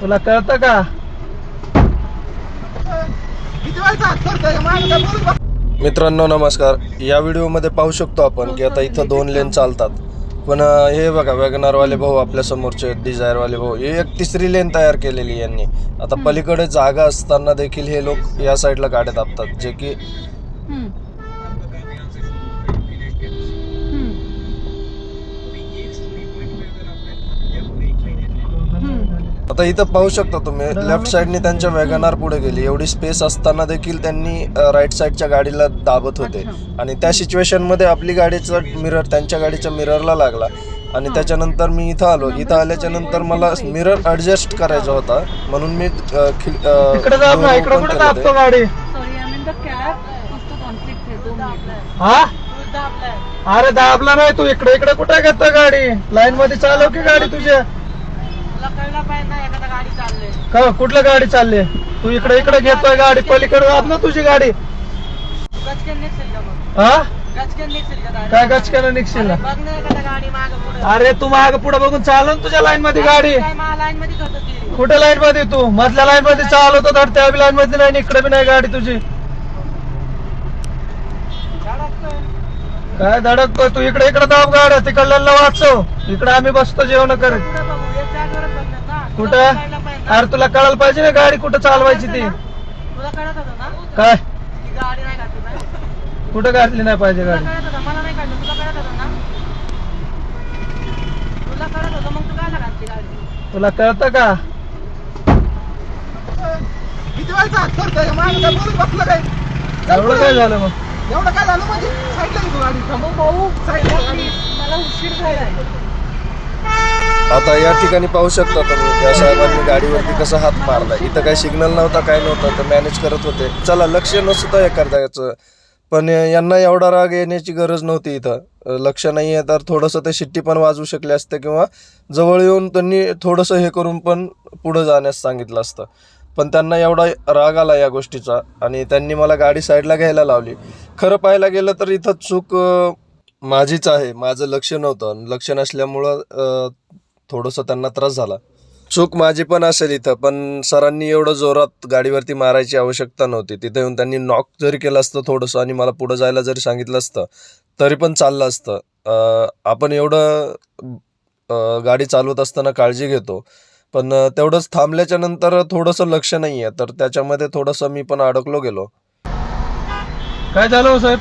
तुला कळत का? मित्रांनो नमस्कार. या व्हिडिओमध्ये पाहू शकतो आपण की आता इथं दोन लेन चालतात. पण हे बघा वॅगनारवाले भाऊ आपल्या समोरचे डिझायरवाले भाऊ. हे एक तिसरी लेन तयार केलेली यांनी. आता पलीकडे जागा असताना देखील हे लोक या साईडला गाड्या दाबतात जे की आता इथं पाहू शकता तुम्ही लेफ्ट साईडने त्यांच्या वॅगनार पुढे गेली. एवढी स्पेस असताना देखील त्यांनी राईट साईडच्या गाडीला दाबत होते. आणि त्या सिच्युएशनमध्ये आपली गाडीचा मिरर त्यांच्या गाडीच्या मिररला लागला. आणि त्याच्यानंतर मी इथं आलो. इथं आल्याच्यानंतर मला मिरर ऍडजस्ट करायचा होता. म्हणून मी. हा. अरे दाबला नाही तू. इकडे इकडे कुठे घेतो गाडी? लाईन मध्ये चालव की गाडी तुझ्या तुला कळलं पाहिजे ना एखादा गाडी चालले का कुठल्या गाडी चालली तू इकडे इकडे घेतोय गाडी पलीकडे दाब ना तुझी गाडी. हा? काय गचक्यानं निघशील? ना अरे तू माग पुढे बघून चालव ना तुझ्या लाईन मध्ये गाडी. कुठे लाईन मध्ये तू? मधल्या लाईन मध्ये चालवतो तर त्या लाईन मध्ये नाही इकडे बी नाही गाडी तुझी. काय धडकतोय? तू इकडे इकडे दाब गाड्या तिकडल्याला वाचव. इकडे आम्ही बसतो जेवण करत पुढं बघू एक जागेवरच बघणार ना तुला कुठं? अरे तुला कळायला पाहिजे ना गाडी कुठं चालवायची ती? तुला कळत होतं ना? काय? की गाडी नाही घातली पाहिजे कुठं घातली नाही पाहिजे तुला गाडी? कळत होतं? मला नाही काढलं. तुला कळत होतं ना? तुला कळत होतं? मग तू काय घातली गाडी? तुला कळतं का? किती वेळचा हात करतोय मागं काय बोलूच बसलं काय? एवढं काय झालं मग? एवढं काय झालं म्हणजे? साईडला घेतो गाडी थांबव भाऊ. साईडला गाडी मला उशीर झालाय. आता या ठिकाणी पाहू शकता तुम्ही त्या साहेबांनी गाडीवरती कसा हात मारला. इथं काही सिग्नल नव्हता काय नव्हता तर मॅनेज करत होते. चला लक्ष नसतं एखाद्याचं पण यांना एवढा राग येण्याची गरज नव्हती इथं. लक्ष नाही आहे तर थोडंसं ते शिट्टी पण वाजवू शकले असते किंवा जवळ येऊन त्यांनी थोडंसं हे करून पण पुढं जाण्यास सांगितलं असतं. पण त्यांना एवढा राग आला या गोष्टीचा आणि त्यांनी मला गाडी साईडला घ्यायला लावली. खरं पाहायला गेलं तर इथं चूक माझीच आहे. माझं लक्ष नव्हतं. लक्ष नसल्यामुळं थोडंसं त्यांना त्रास झाला. चूक माझी पण असेल इथं पण सरांनी एवढं जोरात गाडीवरती मारायची आवश्यकता नव्हती. तिथे येऊन त्यांनी नॉक जरी केलं असतं थोडंसं आणि मला पुढं जायला जरी सांगितलं असतं तरी पण चाललं असतं. आपण एवढं गाडी चालवत असताना काळजी घेतो पण तेवढंच थांबल्याच्या नंतर थोडंसं लक्ष नाही आहे तर त्याच्यामध्ये थोडंसं मी पण अडकलो गेलो. काय झालं हो साहेब?